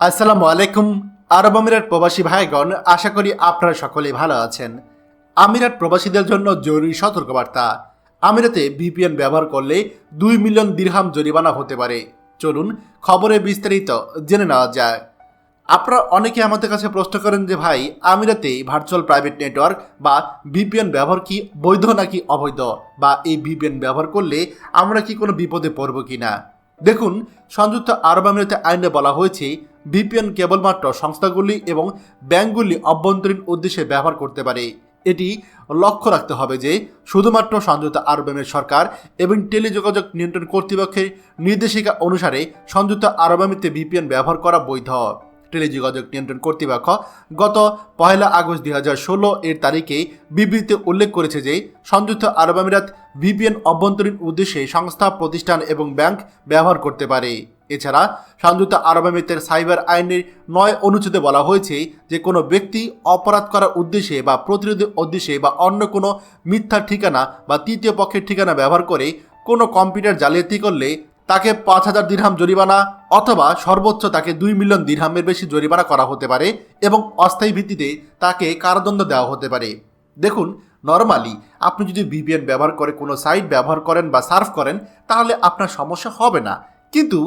আসসালামু আলাইকুম, আরব আমিরাত প্রবাসী ভাইগণ, আশা করি আপনারা সকলেই ভালো আছেন। আমিরাত প্রবাসীদের জন্য জরুরি সতর্কবার্তা। আমিরাতে ভিপিএন ব্যবহার করলে দুই মিলিয়ন দিরহাম জরিমানা হতে পারে। চলুন খবরে বিস্তারিত জেনে নেওয়া যায় আপনারা অনেকে আমাদের কাছে প্রশ্ন করেন যে, ভাই, আমিরাতে ভার্চুয়াল প্রাইভেট নেটওয়ার্ক বা ভিপিএন ব্যবহার কি বৈধ নাকি অবৈধ? বা এই ভিপিএন ব্যবহার করলে আমরা কি কোনো বিপদে পড়ব কি না দেখুন, সংযুক্ত আরব আমিরাতে আইনে বলা হয়েছে বিপিএন কেবলমাত্র সংস্থাগুলি এবং ব্যাংকগুলি অভ্যন্তরীণ উদ্দেশ্যে ব্যবহার করতে পারে। এটি লক্ষ্য রাখতে হবে যে, শুধুমাত্র সংযুক্ত আরব আমিরাত সরকার এবং টেলিযোগাযোগ নিয়ন্ত্রণ কর্তৃপক্ষের নির্দেশিকা অনুসারে সংযুক্ত আরব আমিরাতে ভিপিএন ব্যবহার করা বৈধ। টেলিযোগাযোগ নিয়ন্ত্রণ কর্তৃপক্ষ গত পয়লা আগস্ট দুই হাজার ষোলো এর তারিখে বিবৃতিতে উল্লেখ করেছে যে সংযুক্ত আরব আমিরাত ভিপিএন অভ্যন্তরীণ উদ্দেশ্যে সংস্থা, প্রতিষ্ঠান এবং ব্যাংক ব্যবহার করতে পারে। এছাড়া সংযুক্ত আরব আমিরাতের সাইবার আইনের নয় অনুচ্ছেদে বলা হয়েছে যে কোনো ব্যক্তি অপরাধ করার উদ্দেশ্যে বা প্রতিরোধের উদ্দেশ্যে বা অন্য কোনো মিথ্যা ঠিকানা বা তৃতীয় পক্ষের ঠিকানা ব্যবহার করে কোনো কম্পিউটার জালিয়াতি করলে তাকে পাঁচ হাজার দিরহাম জরিমানা অথবা সর্বোচ্চ তাকে দুই মিলিয়ন দিরহামের বেশি জরিমানা করা হতে পারে এবং অস্থায়ী ভিত্তিতে তাকে কারাদণ্ড দেওয়া হতে পারে। দেখুন নর্মালি আপনি যদি ভিপিএন ব্যবহার করে কোনো সাইট ব্যবহার করেন বা সার্ফ করেন, তাহলে আপনার সমস্যা হবে না। কিন্তু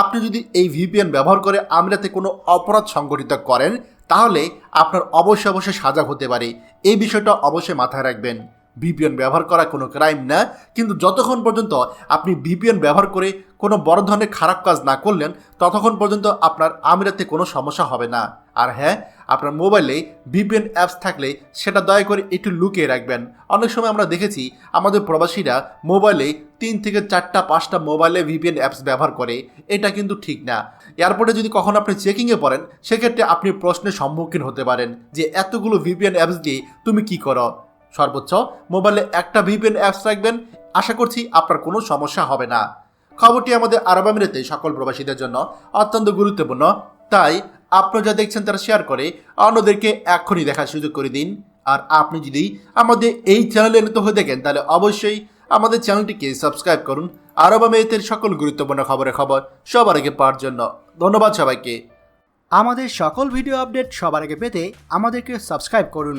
আপনি যদি এই ভিপিএন ব্যবহার করে আমিরাতে কোনো অপরাধ সংগঠিত করেন, তাহলে আপনার অবশ্যই অবশ্যই সাজা হতে পারে। এই বিষয়টা অবশ্যই মাথায় রাখবেন। ভিপিএন ব্যবহার করা কোনো ক্রাইম না। কিন্তু যতক্ষণ পর্যন্ত আপনি ভিপিএন ব্যবহার করে কোনো বড় ধরনের খারাপ কাজ না করলেন, ততক্ষণ পর্যন্ত আপনার আমিরাতে কোনো সমস্যা হবে না। আর হ্যাঁ আপনার মোবাইলে ভিপিএন অ্যাপস থাকলে সেটা দয়া করে একটু লুকিয়ে রাখবেন। অনেক সময় আমরা দেখেছি আমাদের প্রবাসীরা মোবাইলে তিন থেকে চারটা, পাঁচটা মোবাইলে ভিপিএন অ্যাপস ব্যবহার করে। এটা কিন্তু ঠিক না। এয়ারপোর্টে যদি কখনো আপনি চেকিংয়ে পড়েন, সেক্ষেত্রে আপনি প্রশ্নের সম্মুখীন হতে পারেন যে, এতগুলো ভিপিএন অ্যাপস দিয়ে তুমি কি করো? সর্বোচ্চ মোবাইলে একটা ভিপিএন অ্যাপস রাখবেন। আশা করছি আপনার কোনো সমস্যা হবে না। খবরটি আমাদের আরব আমিরাতে সকল প্রবাসীদের জন্য অত্যন্ত গুরুত্বপূর্ণ। তাই আপনারা যা দেখছেন তারা শেয়ার করে অন্যদেরকে এখনই দেখার সুযোগ করে দিন। আর আপনি যদি আমাদের এই চ্যানেলে নতুন হয়ে দেখেন তাহলে অবশ্যই আমাদের চ্যানেলটিকে সাবস্ক্রাইব করুন। আরব আমিরাতের সকল গুরুত্বপূর্ণ খবরের খবর সবার আগে পাওয়ার জন্য ধন্যবাদ সবাইকে। আমাদের সকল ভিডিও আপডেট সবার আগে পেতে আমাদেরকে সাবস্ক্রাইব করুন।